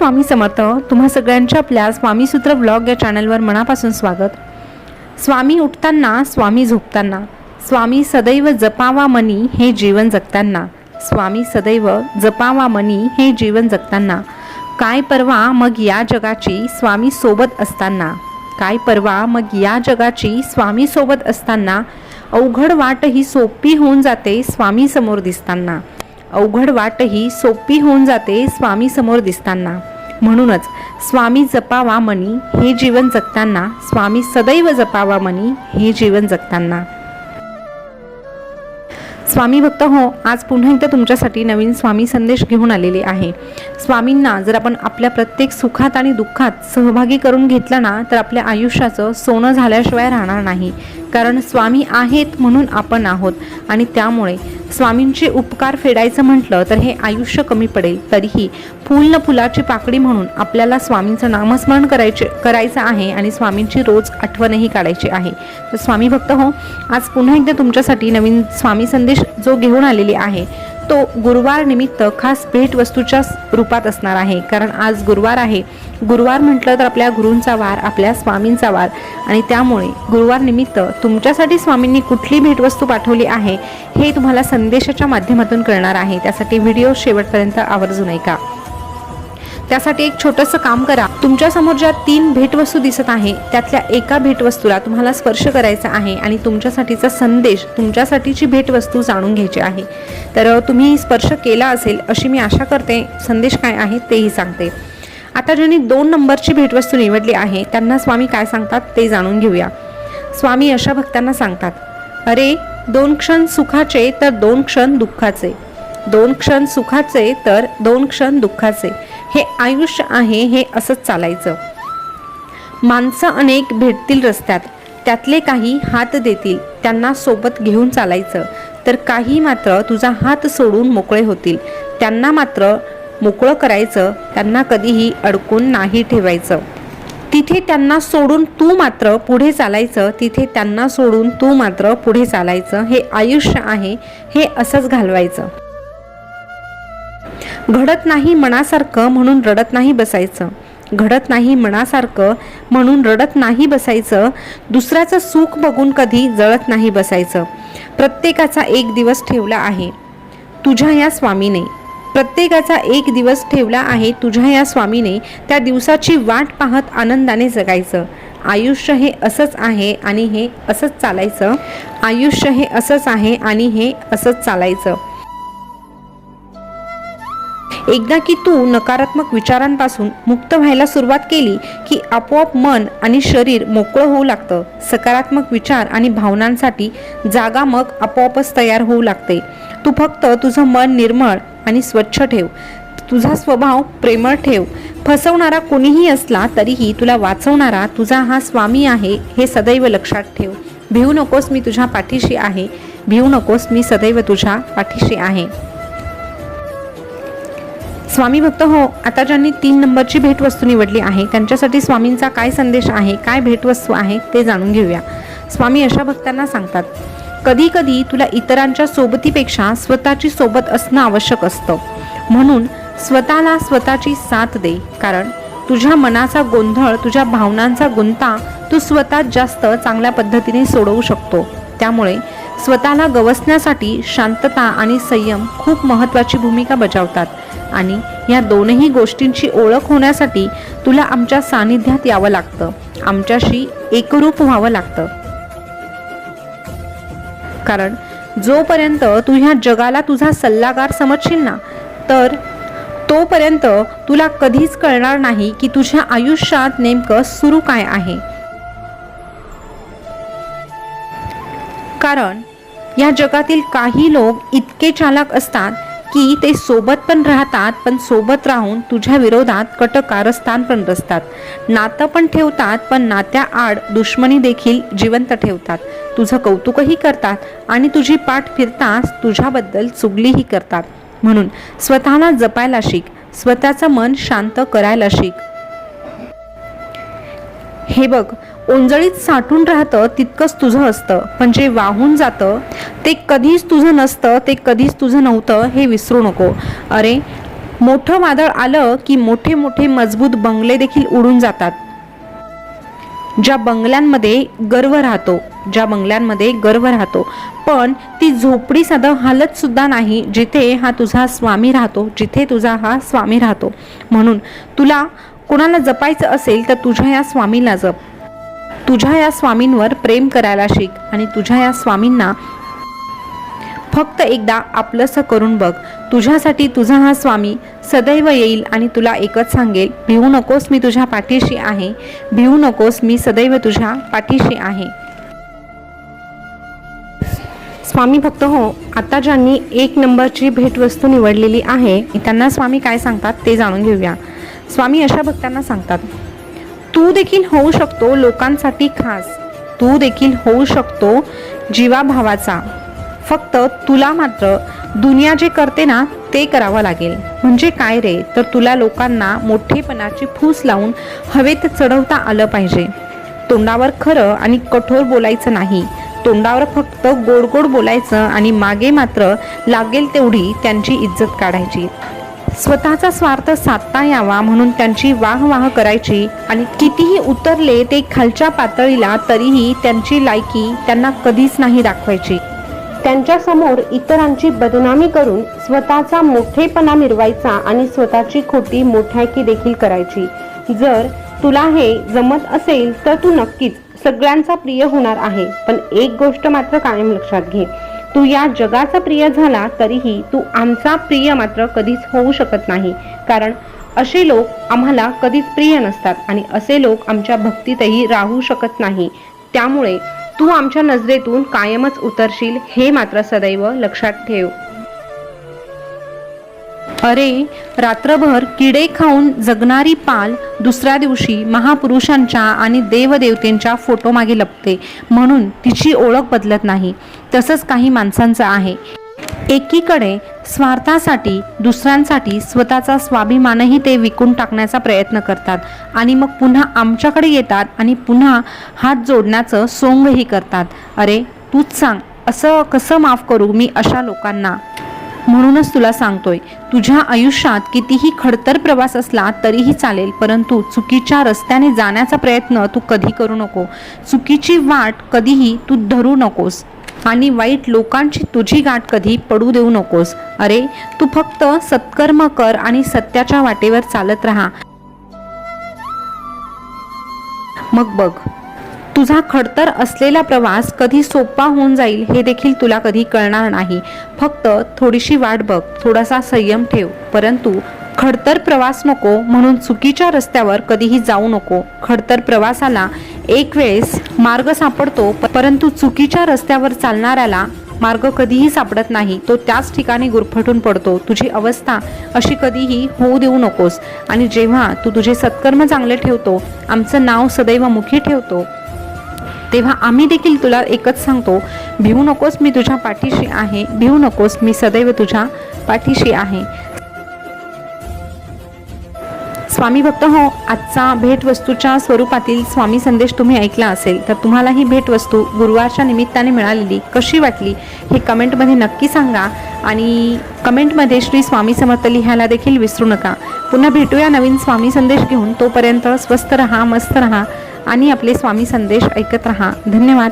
स्वामी समर्थ तुम्हा सगळ्यांच्या आपल्या स्वामीसूत्र ब्लॉग या चॅनलवर मनापासून स्वागत. स्वामी उठताना स्वामी झोपताना स्वामी सदैव जपावा मनी हे जीवन जगताना स्वामी सदैव जपावा मनी हे जीवन जगताना काय परवा मग या जगाची स्वामी सोबत असताना काय परवा मग या जगाची स्वामी सोबत असताना अवघड वाट ही सोपी होऊन जाते स्वामी समोर दिसताना अवघड वाट ही सोपी होऊन जाते स्वामी समोर दिसताना. म्हणूनच स्वामी जपावा मनी हे जीवन जगताना स्वामी सदैव जपावा मनी हे जीवन जगताना. स्वामी भक्त हो आज पुन्हा एकदा तुमच्यासाठी नवीन स्वामी संदेश घेऊन आलेले आहे. स्वामींना जर आपण आपल्या प्रत्येक सुखात आणि दुःखात सहभागी करून घेतलं ना तर आपल्या आयुष्याचं सोनं झाल्याशिवाय राहणार नाही. कारण स्वामी आहेत म्हणून आपण आहोत. आणि त्यामुळे स्वामींचे उपकार फेडायचं म्हटलं तर हे आयुष्य कमी पडेल. तरीही फूल न फुलाची पाकडी म्हणून आपल्याला स्वामींचं नामस्मरण करायचे करायचं आहे आणि स्वामींची रोज आठवणही काढायची आहे. तर स्वामी भक्त हो आज पुन्हा एकदा तुमच्यासाठी नवीन स्वामी संदेश जो घेऊन आलेली आहे. तो गुरुवार निमित्त खास भेटवस्तूच्या रूपात असणार आहे. कारण आज गुरुवार आहे. गुरुवार म्हटलं तर आपल्या गुरूंचा वार आपल्या स्वामींचा वार. आणि त्यामुळे गुरुवार निमित्त तुमच्यासाठी स्वामींनी कुठली भेटवस्तू पाठवली आहे हे तुम्हाला संदेशाच्या माध्यमातून कळणार आहे. त्यासाठी व्हिडिओ शेवटपर्यंत आवर्जून ऐका. त्यासाठी एक छोटंसं काम करा. तुमच्यासमोर ज्या तीन भेटवस्तू दिसत आहे त्यातल्या एका भेटवस्तूला तुम्हाला स्पर्श करायचा आहे आणि तुमच्यासाठीचा संदेश तुमच्यासाठीची भेटवस्तू जाणून घ्यायची आहे. तर तुम्ही स्पर्श केला असेल अशी मी आशा करते. संदेश काय आहे तेही सांगते. आता ज्यांनी दोन नंबरची भेटवस्तू निवडली आहे त्यांना स्वामी काय सांगतात ते जाणून घेऊया. स्वामी अशा भक्तांना सांगतात अरे दोन क्षण सुखाचे तर दोन क्षण दुःखाचे. दोन क्षण सुखाचे तर दोन क्षण दुःखाचे. हे आयुष्य आहे हे असंच चालायचं. माणसं अनेक भेटतील रस्त्यात त्यातले काही हात देतील त्यांना सोबत घेऊन चालायचं. तर काही मात्र तुझा हात सोडून मोकळे होतील. त्यांना मात्र मोकळं करायचं त्यांना कधीही अडकून नाही ठेवायचं. तिथे त्यांना सोडून तू मात्र पुढे चालायचं तिथे त्यांना सोडून तू मात्र पुढे चालायचं हे आयुष्य आहे हे असंच घालवायचं. घडत नाही मनासारखं म्हणून रडत नाही बसायचं. घडत नाही मनासारखं म्हणून रडत नाही बसायचं. दुसऱ्याचं सुख बघून कधी जळत नाही बसायचं. प्रत्येकाचा एक दिवस ठेवला आहे. तुझ्या या स्वामीने. प्रत्येकाचा एक दिवस ठेवला आहे तुझ्या या स्वामीने. त्या दिवसाची वाट पाहत आनंदाने जगायचं. आयुष्य हे असंच आहे आणि हे असंच चालायचं. आयुष्य हे असंच आहे आणि हे असंच चालायचं. एकदा की तू नकारात्मक विचारांपासून मुक्त व्हायला सुरुवात केली की आपोआप मन आणि शरीर मोकळं होऊ लागतं. सकारात्मक विचार आणि भावनांसाठी जागा मग आपोआपच तयार होऊ लागते. तू फक्त तुझं मन निर्मळ आणि स्वच्छ ठेव. तुझा स्वभाव प्रेमळ ठेव. फसवणारा कोणीही असला तरीही तुला वाचवणारा तुझा हा स्वामी आहे हे सदैव लक्षात ठेव. भिवू नकोस मी तुझ्या पाठीशी आहे. भिवू नकोस मी सदैव तुझ्या पाठीशी आहे. स्वामी भक्त हो आता ज्यांनी तीन नंबरची भेटवस्तू निवडली आहे त्यांच्यासाठी स्वामींचा काय संदेश आहे काय भेटवस्तू आहे ते जाणून घेऊया. स्वामी अशा भक्तांना सांगतात कधी कधी तुला इतरांच्या सोबतीपेक्षा स्वतःची सोबत असणं आवश्यक असतं. म्हणून स्वतःला स्वतःची साथ दे कारण तुझ्या मनाचा गोंधळ तुझ्या भावनांचा गुंता तू स्वतः जास्त चांगल्या पद्धतीने सोडवू शकतो. त्यामुळे स्वतःला गवसण्यासाठी शांतता आणि संयम खूप महत्त्वाची भूमिका बजावतात. आणि या दोनही गोष्टींची ओळख होण्यासाठी तुला आमच्या सानिध्यात यावं लागतं. आमच्याशी एकरूप व्हावं लागतं. कारण जोपर्यंत तू ह्या जगाला तुझा सल्लागार समजशील ना तर तोपर्यंत तुला कधीच कळणार नाही की तुझ्या आयुष्यात नेमकं सुरू काय आहे. कारण या जगातील काही लोक इतके चालाक असतात की ते सोबत पण राहतात पण सोबत राहून तुझ्या विरोधात कट कारस्थान पण रचतात. नातं पण ठेवतात पण नात्या आड दुश्मनी देखील जिवंत ठेवतात. तुझं कौतुकही करतात आणि तुझी पाठ फिरतास तुझ्याबद्दल चुगलीही करतात. म्हणून स्वतःला जपायला शिक स्वतःचं मन शांत करायला शिक. हे बघ ओंजळीत साठून राहतं तितकंच तुझं असतं. पण जे वाहून जातं ते कधीच तुझं नसतं ते कधीच तुझं नव्हतं हे विसरू नको. अरे मोठं वादळ आलं की मोठे मोठे मजबूत बंगले देखील उडून जातात. ज्या बंगल्यांमध्ये गर्व राहतो ज्या बंगल्यांमध्ये गर्व राहतो. पण ती झोपडी साधं हालत सुद्धा नाही जिथे हा तुझा स्वामी राहतो जिथे तुझा हा स्वामी राहतो. म्हणून तुला कोणाला जपायचं असेल तर तुझ्या या स्वामीला जप. तुझ्या या स्वामींवर प्रेम करायला शिक आणि तुझ्या या स्वामींना फक्त एकदा आपलंसं करून बघ. तुझ्यासाठी तुझा हा स्वामी सदैव येईल आणि तुला एकच सांगेल भिवू नकोस मी तुझ्या पाठीशी आहे. भिवू नकोस मी सदैव तुझ्या पाठीशी आहे. स्वामी भक्त हो आता ज्यांनी एक नंबरची भेटवस्तू निवडलेली आहे त्यांना स्वामी काय सांगतात ते जाणून घेऊया. स्वामी अशा भक्तांना सांगतात तू देखील होऊ शकतो लोकांसाठी खास. तू देखील होऊ शकतो जीवाभावाचा. फक्त तुला मात्र दुनिया जे करते ना ते करावं लागेल. म्हणजे काय रे? तर तुला लोकांना मोठेपणाची फूस लावून हवेत चढवता आलं पाहिजे. तोंडावर खरं आणि कठोर बोलायचं नाही. तोंडावर फक्त गोड गोड बोलायचं आणि मागे मात्र लागेल तेवढी त्यांची इज्जत काढायची. स्वतःचा स्वार्थ साधता यावा म्हणून त्यांची वाह वाह करायची आणि कितीही उतरले ते खालच्या पातळीला तरीही त्यांची लायकी त्यांना कधीच नाही दाखवायची. त्यांच्यासमोर इतरांची बदनामी करून स्वतःचा मोठेपणा मिरवायचा आणि स्वतःची खोटी मोठ्याकी देखील करायची. जर तुला हे जमत असेल तर तू नक्कीच सगळ्यांचा प्रिय होणार आहे. पण एक गोष्ट मात्र कायम लक्षात घे. तू या जगाचा प्रिय झाला तरीही तू आमचा प्रिय मात्र कधीच होऊ शकत नाही. कारण असे लोक आम्हाला कधीच प्रिय नसतात आणि असे लोक आमच्या भक्तीतही राहू शकत नाही. त्यामुळे तू आमच्या नजरेतून कायमच उतरशील हे मात्र सदैव लक्षात ठेव. अरे रात्रभर किडे खाऊन जगणारी पाल दुसऱ्या दिवशी महापुरुषांच्या आणि देवदेवतेंच्या फोटोमागे लपते. म्हणून तिची ओळख बदलत नाही. तसंच काही माणसांचं आहे. एकीकडे स्वार्थासाठी दुसऱ्यांसाठी स्वतःचा स्वाभिमानही ते विकून टाकण्याचा प्रयत्न करतात आणि मग पुन्हा आमच्याकडे येतात आणि पुन्हा हात जोडण्याचं सोंगही करतात. अरे तूच सांग असं कसं माफ करू मी अशा लोकांना? म्हणूनच तुला सांगतोय तुझ्या आयुष्यात कितीही खडतर प्रवास असला तरीही चालेल परंतु चुकीच्या रस्त्याने जाण्याचा प्रयत्न तू कधी करू नको. चुकीची वाट कधीही तू धरू नकोस आणि वाईट लोकांची तुझी गाठ कधी पडू देऊ नकोस. अरे तू फक्त सत्कर्म कर आणि सत्याच्या वाटेवर चालत राहा. मग बघ तुझा खडतर असलेला प्रवास कधी सोपा होऊन जाईल हे देखील तुला कधी कळणार नाही. फक्त थोडीशी वाट बघ थोडासा संयम ठेव. परंतु खडतर प्रवास नको म्हणून चुकीच्या रस्त्यावर कधीही जाऊ नको. खडतर प्रवासाला एक वेळेस मार्ग सापडतो परंतु चुकीच्या रस्त्यावर चालणाऱ्याला मार्ग कधीही सापडत नाही. तो त्याच ठिकाणी गुरफटून पडतो. तुझी अवस्था अशी कधीही होऊ देऊ नकोस. आणि जेव्हा तू तुझे सत्कर्म चांगले ठेवतो आमचं नाव सदैव मुखी ठेवतो. तेव्हा आम्ही देखील तुला एकच सांगतो भिवू नकोस मी तुझ्या पाठीशी आहे भिवू नकोस मी सदैव तुझ्या पाठीशी आहे. स्वामी भक्त हो आजचा भेटवस्तूच्या स्वरूपातील स्वामी संदेश तुम्ही ऐकला असेल तर तुम्हाला ही भेटवस्तू गुरुवारच्या निमित्ताने मिळालेली कशी वाटली हे कमेंटमध्ये नक्की सांगा आणि कमेंटमध्ये श्री स्वामी समर्थ लिहायला देखील विसरू नका. पुन्हा भेटूया नवीन स्वामी संदेश घेऊन तोपर्यंत स्वस्त रहा मस्त रहा. आणि आपले स्वामी संदेश ऐकत रहा. धन्यवाद.